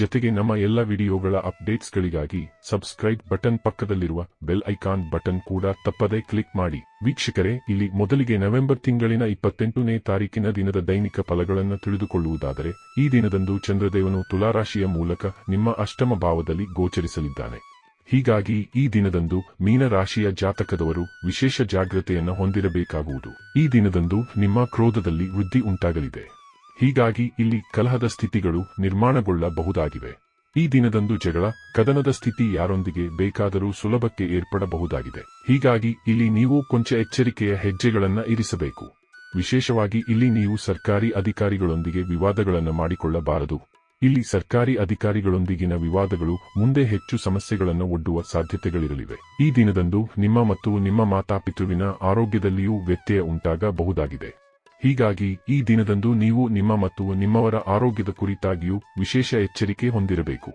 ಜೊತೆಗೆ ನಮ್ಮ ಎಲ್ಲ ವಿಡಿಯೋಗಳ ಅಪ್ಡೇಟ್ಸ್ಗಳಿಗಾಗಿ ಸಬ್ಸ್ಕ್ರೈಬ್ ಬಟನ್ ಪಕ್ಕದಲ್ಲಿರುವ ಬೆಲ್ ಐಕಾನ್ ಬಟನ್ ಕೂಡ ತಪ್ಪದೇ ಕ್ಲಿಕ್ ಮಾಡಿ. ವೀಕ್ಷಕರೇ, ಇಲ್ಲಿ ಮೊದಲಿಗೆ ನವೆಂಬರ್ ತಿಂಗಳಿನ ಇಪ್ಪತ್ತೆಂಟನೇ ತಾರೀಕಿನ ದಿನದ ದೈನಿಕ ಫಲಗಳನ್ನು ತಿಳಿದುಕೊಳ್ಳುವುದಾದರೆ, ಈ ದಿನದಂದು ಚಂದ್ರದೇವನು ತುಲಾರಾಶಿಯ ಮೂಲಕ ನಿಮ್ಮ ಅಷ್ಟಮ ಭಾವದಲ್ಲಿ ಗೋಚರಿಸಲಿದ್ದಾನೆ. ಹೀಗಾಗಿ ಈ ದಿನದಂದು ಮೀನರಾಶಿಯ ಜಾತಕದವರು ವಿಶೇಷ ಜಾಗ್ರತೆಯನ್ನು ಹೊಂದಿರಬೇಕಾಗುವುದು. ಈ ದಿನದಂದು ನಿಮ್ಮ ಕ್ರೋಧದಲ್ಲಿ ವೃದ್ಧಿ ಉಂಟಾಗಲಿದೆ. ಹೀಗಾಗಿ ಇಲ್ಲಿ ಕಲಹದ ಸ್ಥಿತಿಗಳು ನಿರ್ಮಾಣಗೊಳ್ಳಬಹುದಾಗಿವೆ. ಈ ದಿನದಂದು ಜಗಳ, ಕದನದ ಸ್ಥಿತಿ ಯಾರೊಂದಿಗೆ ಬೇಕಾದರೂ ಸುಲಭಕ್ಕೆ ಏರ್ಪಡಬಹುದಾಗಿದೆ. ಹೀಗಾಗಿ ಇಲ್ಲಿ ನೀವು ಕೊಂಚ ಎಚ್ಚರಿಕೆಯ ಹೆಜ್ಜೆಗಳನ್ನ ಇರಿಸಬೇಕು. ವಿಶೇಷವಾಗಿ ಇಲ್ಲಿ ನೀವು ಸರ್ಕಾರಿ ಅಧಿಕಾರಿಗಳೊಂದಿಗೆ ವಿವಾದಗಳನ್ನು ಮಾಡಿಕೊಳ್ಳಬಾರದು. ಇಲ್ಲಿ ಸರ್ಕಾರಿ ಅಧಿಕಾರಿಗಳೊಂದಿಗಿನ ವಿವಾದಗಳು ಮುಂದೆ ಹೆಚ್ಚು ಸಮಸ್ಯೆಗಳನ್ನು ಒಡ್ಡುವ ಸಾಧ್ಯತೆಗಳಿರಲಿವೆ. ಈ ದಿನದಂದು ನಿಮ್ಮ ಮತ್ತು ನಿಮ್ಮ ಮಾತಾಪಿತೃವಿನ ಆರೋಗ್ಯದಲ್ಲಿಯೂ ವ್ಯತ್ಯಯ ಉಂಟಾಗಬಹುದಾಗಿದೆ. ಹೀಗಾಗಿ ಈ ದಿನದಂದು ನೀವು ನಿಮ್ಮ ಮತ್ತು ನಿಮ್ಮವರ ಆರೋಗ್ಯದ ಕುರಿತಾಗಿಯೂ ವಿಶೇಷ ಎಚ್ಚರಿಕೆ ಹೊಂದಿರಬೇಕು.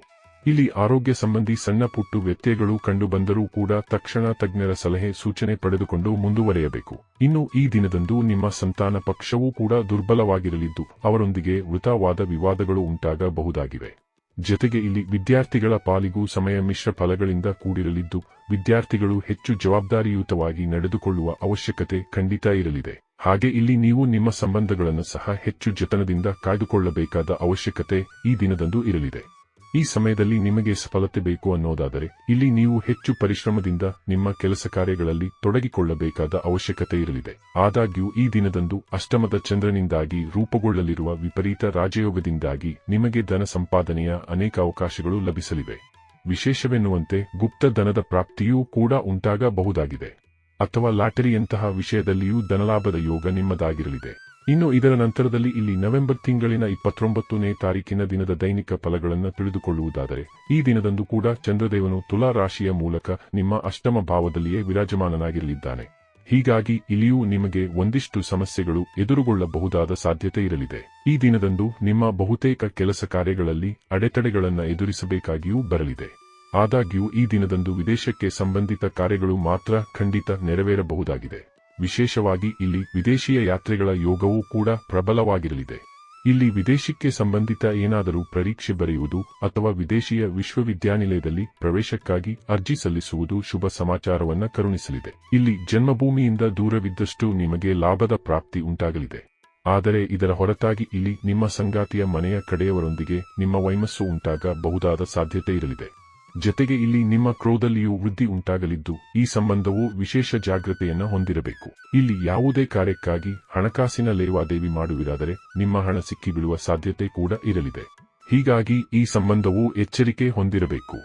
ಇಲ್ಲಿ ಆರೋಗ್ಯ ಸಂಬಂಧಿ ಸಣ್ಣ ಪುಟ್ಟು ವ್ಯತ್ಯಯಗಳು ಕಂಡುಬಂದರೂ ಕೂಡ ತಕ್ಷಣ ತಜ್ಞರ ಸಲಹೆ ಸೂಚನೆ ಪಡೆದುಕೊಂಡು ಮುಂದುವರೆಯಬೇಕು. ಇನ್ನು ಈ ದಿನದಂದು ನಿಮ್ಮ ಸಂತಾನ ಪಕ್ಷವೂ ಕೂಡ ದುರ್ಬಲವಾಗಿರಲಿದ್ದು ಅವರೊಂದಿಗೆ ವೃತವಾದ ವಿವಾದಗಳು ಉಂಟಾಗಬಹುದಾಗಿವೆ. ಜೊತೆಗೆ ಇಲ್ಲಿ ವಿದ್ಯಾರ್ಥಿಗಳ ಪಾಲಿಗೂ ಸಮಯ ಮಿಶ್ರ ಫಲಗಳಿಂದ ಕೂಡಿರಲಿದ್ದು ವಿದ್ಯಾರ್ಥಿಗಳು ಹೆಚ್ಚು ಜವಾಬ್ದಾರಿಯುತವಾಗಿ ನಡೆದುಕೊಳ್ಳುವ ಅವಶ್ಯಕತೆ ಖಂಡಿತ ಇರಲಿದೆ. ಹಾಗೆ ಇಲ್ಲಿ ನೀವು ನಿಮ್ಮ ಸಂಬಂಧಗಳನ್ನು ಸಹ ಹೆಚ್ಚು ಜತನದಿಂದ ಕಾಯ್ದುಕೊಳ್ಳಬೇಕಾದ ಅವಶ್ಯಕತೆ ಈ ದಿನದಂದು ಇರಲಿದೆ. ಈ ಸಮಯದಲ್ಲಿ ನಿಮಗೆ ಸಫಲತೆ ಬೇಕು ಅನ್ನೋದಾದರೆ ಇಲ್ಲಿ ನೀವು ಹೆಚ್ಚು ಪರಿಶ್ರಮದಿಂದ ನಿಮ್ಮ ಕೆಲಸ ಕಾರ್ಯಗಳಲ್ಲಿ ತೊಡಗಿಕೊಳ್ಳಬೇಕಾದ ಅವಶ್ಯಕತೆ ಇರಲಿದೆ. ಆದಾಗ್ಯೂ ಈ ದಿನದಂದು ಅಷ್ಟಮದ ಚಂದ್ರನಿಂದಾಗಿ ರೂಪುಗೊಳ್ಳಲಿರುವ ವಿಪರೀತ ರಾಜಯೋಗದಿಂದಾಗಿ ನಿಮಗೆ ಧನ ಸಂಪಾದನೆಯ ಅನೇಕ ಅವಕಾಶಗಳು ಲಭಿಸಲಿವೆ. ವಿಶೇಷವೆನ್ನುವಂತೆ ಗುಪ್ತ ಧನದ ಪ್ರಾಪ್ತಿಯೂ ಕೂಡ ಉಂಟಾಗಬಹುದಾಗಿದೆ. ಅಥವಾ ಲಾಟರಿಯಂತಹ ವಿಷಯದಲ್ಲಿಯೂ ಧನಲಾಭದ ಯೋಗ ನಿಮ್ಮದಾಗಿರಲಿದೆ. ಇನ್ನು ಇದರ ನಂತರದಲ್ಲಿ ಇಲ್ಲಿ ನವೆಂಬರ್ ತಿಂಗಳಿನ ಇಪ್ಪತ್ತೊಂಬತ್ತನೇ ತಾರೀಕಿನ ದಿನದ ದೈನಿಕ ಫಲಗಳನ್ನು ತಿಳಿದುಕೊಳ್ಳುವುದಾದರೆ, ಈ ದಿನದಂದು ಕೂಡ ಚಂದ್ರದೇವನು ತುಲಾ ರಾಶಿಯ ಮೂಲಕ ನಿಮ್ಮ ಅಷ್ಟಮ ಭಾವದಲ್ಲಿಯೇ ವಿರಾಜಮಾನನಾಗಿರಲಿದ್ದಾನೆ. ಹೀಗಾಗಿ ಇಲ್ಲಿಯೂ ನಿಮಗೆ ಒಂದಿಷ್ಟು ಸಮಸ್ಯೆಗಳು ಎದುರುಗೊಳ್ಳಬಹುದಾದ ಸಾಧ್ಯತೆ ಇರಲಿದೆ. ಈ ದಿನದಂದು ನಿಮ್ಮ ಬಹುತೇಕ ಕೆಲಸ ಕಾರ್ಯಗಳಲ್ಲಿ ಅಡೆತಡೆಗಳನ್ನು ಎದುರಿಸಬೇಕಾಗಿಯೂ ಬರಲಿದೆ. ಆದಾಗ್ಯೂ ಈ ದಿನದಂದು ವಿದೇಶಕ್ಕೆ ಸಂಬಂಧಿತ ಕಾರ್ಯಗಳು ಮಾತ್ರ ಖಂಡಿತ ನೆರವೇರಬಹುದಾಗಿದೆ. ವಿಶೇಷವಾಗಿ ಇಲ್ಲಿ ವಿದೇಶೀಯ ಯಾತ್ರೆಗಳ ಯೋಗವೂ ಕೂಡ ಪ್ರಬಲವಾಗಿರಲಿದೆ. ಇಲ್ಲಿ ವಿದೇಶಕ್ಕೆ ಸಂಬಂಧಿತ ಏನಾದರೂ ಪರೀಕ್ಷೆ ಬರೆಯುವುದು ಅಥವಾ ವಿದೇಶಿಯ ವಿಶ್ವವಿದ್ಯಾನಿಲಯದಲ್ಲಿ ಪ್ರವೇಶಕ್ಕಾಗಿ ಅರ್ಜಿ ಸಲ್ಲಿಸುವುದು ಶುಭ ಸಮಾಚಾರವನ್ನ ಕರುಣಿಸಲಿದೆ. ಇಲ್ಲಿ ಜನ್ಮಭೂಮಿಯಿಂದ ದೂರವಿದ್ದಷ್ಟು ನಿಮಗೆ ಲಾಭದ ಪ್ರಾಪ್ತಿ ಉಂಟಾಗಲಿದೆ. ಆದರೆ ಇದರ ಹೊರತಾಗಿ ಇಲ್ಲಿ ನಿಮ್ಮ ಸಂಗಾತಿಯ ಮನೆಯ ಕಡೆಯವರೊಂದಿಗೆ ನಿಮ್ಮ ವೈಮಸ್ಸು ಉಂಟಾಗಬಹುದಾದ ಸಾಧ್ಯತೆ ಇರಲಿದೆ. ಜೊತೆಗೆ ಇಲ್ಲಿ ನಿಮ್ಮ ಕ್ರೋಧಲ್ಲಿಯೂ ವೃದ್ಧಿ ಉಂಟಾಗಲಿದ್ದು, ಈ ಸಂಬಂಧವು ವಿಶೇಷ ಜಾಗ್ರತೆಯನ್ನು ಹೊಂದಿರಬೇಕು. ಇಲ್ಲಿ ಯಾವುದೇ ಕಾರ್ಯಕ್ಕಾಗಿ ಹಣಕಾಸಿನ ಲೇವಾದೇವಿ ಮಾಡುವುದಾದರೆ ನಿಮ್ಮ ಹಣ ಸಿಕ್ಕಿ ಬೀಳುವ ಸಾಧ್ಯತೆ ಕೂಡ ಇರಲಿದೆ. ಹೀಗಾಗಿ ಈ ಸಂಬಂಧವು ಎಚ್ಚರಿಕೆ ಹೊಂದಿರಬೇಕು.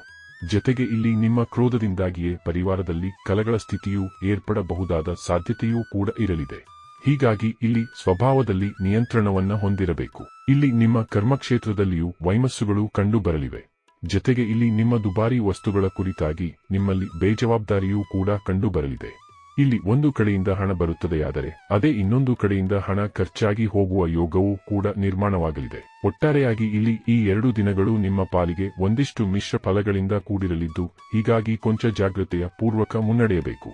ಜತೆಗೆ ಇಲ್ಲಿ ನಿಮ್ಮ ಕ್ರೋಧದಿಂದಾಗಿಯೇ ಪರಿವಾರದಲ್ಲಿ ಕಲಗಳ ಸ್ಥಿತಿಯೂ ಏರ್ಪಡಬಹುದಾದ ಸಾಧ್ಯತೆಯೂ ಕೂಡ ಇರಲಿದೆ. ಹೀಗಾಗಿ ಇಲ್ಲಿ ಸ್ವಭಾವದಲ್ಲಿ ನಿಯಂತ್ರಣವನ್ನ ಹೊಂದಿರಬೇಕು. ಇಲ್ಲಿ ನಿಮ್ಮ ಕರ್ಮಕ್ಷೇತ್ರದಲ್ಲಿಯೂ ವೈಮಸ್ಸುಗಳು ಕಂಡುಬರಲಿವೆ. ಜೊತೆಗೆ ಇಲ್ಲಿ ನಿಮ್ಮ ದುಬಾರಿ ವಸ್ತುಗಳ ಕುರಿತಾಗಿ ನಿಮ್ಮಲ್ಲಿ ಬೇಜವಾಬ್ದಾರಿಯೂ ಕೂಡ ಕಂಡುಬರಲಿದೆ. ಇಲ್ಲಿ ಒಂದು ಕಡೆಯಿಂದ ಹಣ ಬರುತ್ತದೆಯಾದರೆ, ಅದೇ ಇನ್ನೊಂದು ಕಡೆಯಿಂದ ಹಣ ಖರ್ಚಾಗಿ ಹೋಗುವ ಯೋಗವೂ ಕೂಡ ನಿರ್ಮಾಣವಾಗಲಿದೆ. ಒಟ್ಟಾರೆಯಾಗಿ ಇಲ್ಲಿ ಈ ಎರಡು ದಿನಗಳು ನಿಮ್ಮ ಪಾಲಿಗೆ ಒಂದಿಷ್ಟು ಮಿಶ್ರ ಫಲಗಳಿಂದ ಕೂಡಿರಲಿದ್ದು, ಹೀಗಾಗಿ ಕೊಂಚ ಜಾಗ್ರತೆಯ ಪೂರ್ವಕ ಮುನ್ನಡೆಯಬೇಕು.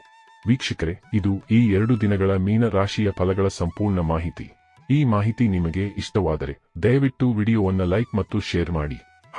ವೀಕ್ಷಕರೇ, ಇದು ಈ ಎರಡು ದಿನಗಳ ಮೀನ ರಾಶಿಯ ಫಲಗಳ ಸಂಪೂರ್ಣ ಮಾಹಿತಿ. ಈ ಮಾಹಿತಿ ನಿಮಗೆ ಇಷ್ಟವಾದರೆ, ದಯವಿಟ್ಟು ವಿಡಿಯೋವನ್ನು ಲೈಕ್ ಮತ್ತು ಶೇರ್ ಮಾಡಿ.